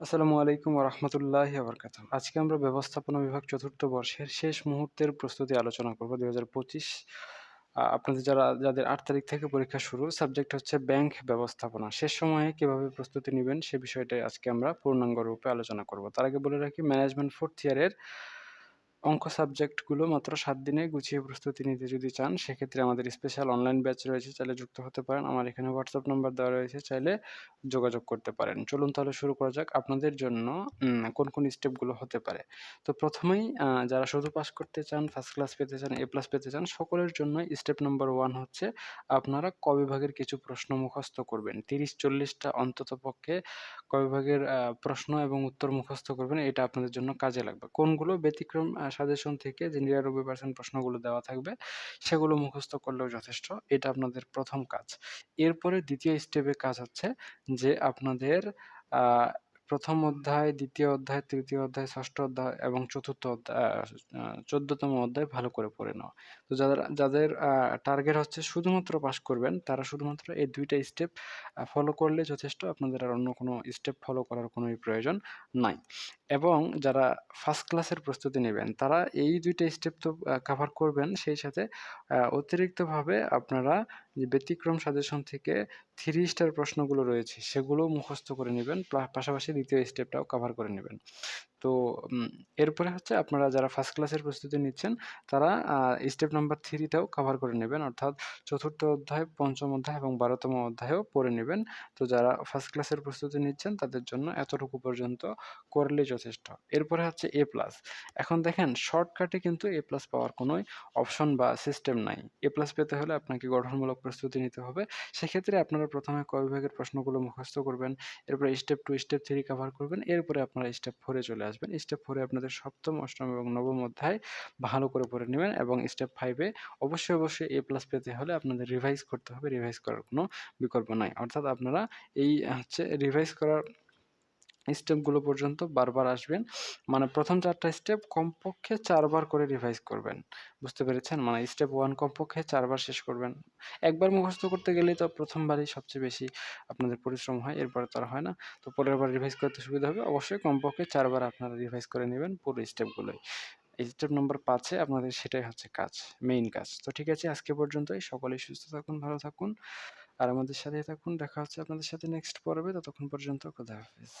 আসসালামু আলাইকুম রহমতুল্লাহ আবরকাত আজকে আমরা ব্যবস্থাপনা বিভাগ চতুর্থ বর্ষের শেষ মুহূর্তের প্রস্তুতি আলোচনা করব দু হাজার পঁচিশ। আপনাদের যারা, যাদের আট তারিখ থেকে পরীক্ষা শুরু, সাবজেক্ট হচ্ছে ব্যাংক ব্যবস্থাপনা। শেষ সময়ে কীভাবে প্রস্তুতি নেবেন সে বিষয়টাই আজকে আমরা পূর্ণাঙ্গ রূপে আলোচনা করব। তার আগে বলে রাখি, ম্যানেজমেন্ট ফোর্থ ইয়ারের অঙ্ক সাবজেক্টগুলো মাত্র সাত দিনে গুছিয়ে প্রস্তুতি নিতে যদি চান, সেক্ষেত্রে আমাদের স্পেশাল অনলাইন ব্যাচ রয়েছে, চাইলে যুক্ত হতে পারেন। আমার এখানে হোয়াটসঅ্যাপ নাম্বার দেওয়া রয়েছে, চাইলে যোগাযোগ করতে পারেন। চলুন তাহলে শুরু করা যাক। আপনাদের জন্য কোন কোন স্টেপগুলো হতে পারে? তো প্রথমেই যারা শুধু পাস করতে চান ফার্স্ট ক্লাস পেতে চান এ প্লাস পেতে চান, সকলের জন্য স্টেপ নাম্বার ওয়ান হচ্ছে আপনারা ক বিভাগের কিছু প্রশ্ন মুখস্থ করবেন। তিরিশ চল্লিশটা অন্তত পক্ষে ক বিভাগের প্রশ্ন এবং উত্তর মুখস্থ করবেন, এটা আপনাদের জন্য কাজে লাগবে। কোনগুলো ব্যতিক্রম সাজেশন থেকে যে নিরানব্বই পার্সেন্ট প্রশ্নগুলো দেওয়া থাকবে, সেগুলো মুখস্থ করলেও যথেষ্ট। এটা আপনাদের প্রথম কাজ। এরপরে দ্বিতীয় স্টেপে কাজ হচ্ছে যে আপনাদের প্রথম অধ্যায়, দ্বিতীয় অধ্যায়, তৃতীয় অধ্যায়, ষষ্ঠ অধ্যায় এবং চতুর্থ অধ্যায় চোদ্দতম অধ্যায় ভালো করে পড়ে নেওয়া তো যাদের যাদের টার্গেট হচ্ছে শুধুমাত্র পাস করবেন, তারা শুধুমাত্র এই দুইটা স্টেপ ফলো করলে যথেষ্ট, আপনাদের আর অন্য কোনো স্টেপ ফলো করার কোনোই প্রয়োজন নাই। এবং যারা ফার্স্ট ক্লাসের প্রস্তুতি নেবেন, তারা এই দুইটা স্টেপ তো কাভার করবেন, সেই সাথে অতিরিক্তভাবে আপনারা যে ব্যতিক্রম সাজেশন থেকে থ্রি স্টার প্রশ্নগুলো রয়েছে, সেগুলো মুখস্থ করে নেবেন পাশাপাশি দ্বিতীয় স্টেপটাও কাভার করে নেবেন। তো এরপরে হচ্ছে আপনারা যারা ফার্স্ট ক্লাসের প্রস্তুতি নিচ্ছেন, তারা স্টেপ নাম্বার থ্রিটাও কাভার করে নেবেন। অর্থাৎ চতুর্থ অধ্যায়, পঞ্চম অধ্যায় এবং বারোতম অধ্যায়ও পড়ে নেবেন। তো যারা ফার্স্ট ক্লাসের প্রস্তুতি নিচ্ছেন, তাদের জন্য এতটুকু পর্যন্ত করলে যথেষ্ট। এরপরে হচ্ছে এ প্লাস এখন দেখেন শর্টকাটে কিন্তু এ প্লাস পাওয়ার কোনো অপশন বা সিস্টেম নাই। এ প্লাস পেতে হলে আপনাকে গঠনমূলক প্রস্তুতি নিতে হবে। সেক্ষেত্রে আপনারা প্রথমে ক বিভাগের প্রশ্নগুলো মুখস্থ করবেন। এরপরে step two step three cover করবেন। এরপরে আপনারা স্টেপ ফোরে চলে আসবেন। স্টেপ ফোরে আপনাদের সপ্তম, অষ্টম এবং নবম অধ্যায় ভালো করে পড়ে নেবেন এবং স্টেপ ফাইভে অবশ্যই অবশ্যই এ প্লাস পেতে হলে আপনাদের রিভাইজ করতে হবে। রিভাইজ করার কোনো বিকল্প নাই। অর্থাৎ আপনারা এই, হচ্ছে রিভাইজ করার স্টেপগুলো পর্যন্ত বারবার আসবেন। মানে প্রথম চারটা স্টেপ কমপক্ষে চারবার করে রিভাইজ করবেন। বুঝতে পেরেছেন? মানে স্টেপ ওয়ান কমপক্ষে চারবার শেষ করবেন। একবার মুখস্থ করতে গেলেই তো প্রথমবারই সবচেয়ে বেশি আপনাদের পরিশ্রম হয়, এরপরে তো আর হয় না। তো পরের বার রিভাইজ করতে সুবিধা হবে। অবশ্যই কমপক্ষে চারবার আপনারা রিভাইজ করে নেবেন পুরো স্টেপগুলোই স্টেপ নম্বর পাঁচে আপনাদের সেটাই হচ্ছে কাজ মেইন কাজ। তো ঠিক আছে, আজকে পর্যন্তই। সকলেই সুস্থ থাকুন, ভালো থাকুন। আর আমাদের সাথেই থাকুন। দেখা হচ্ছে আপনাদের সাথে নেক্সট পর্বে। ততক্ষণ পর্যন্ত খোদা হাফিজ।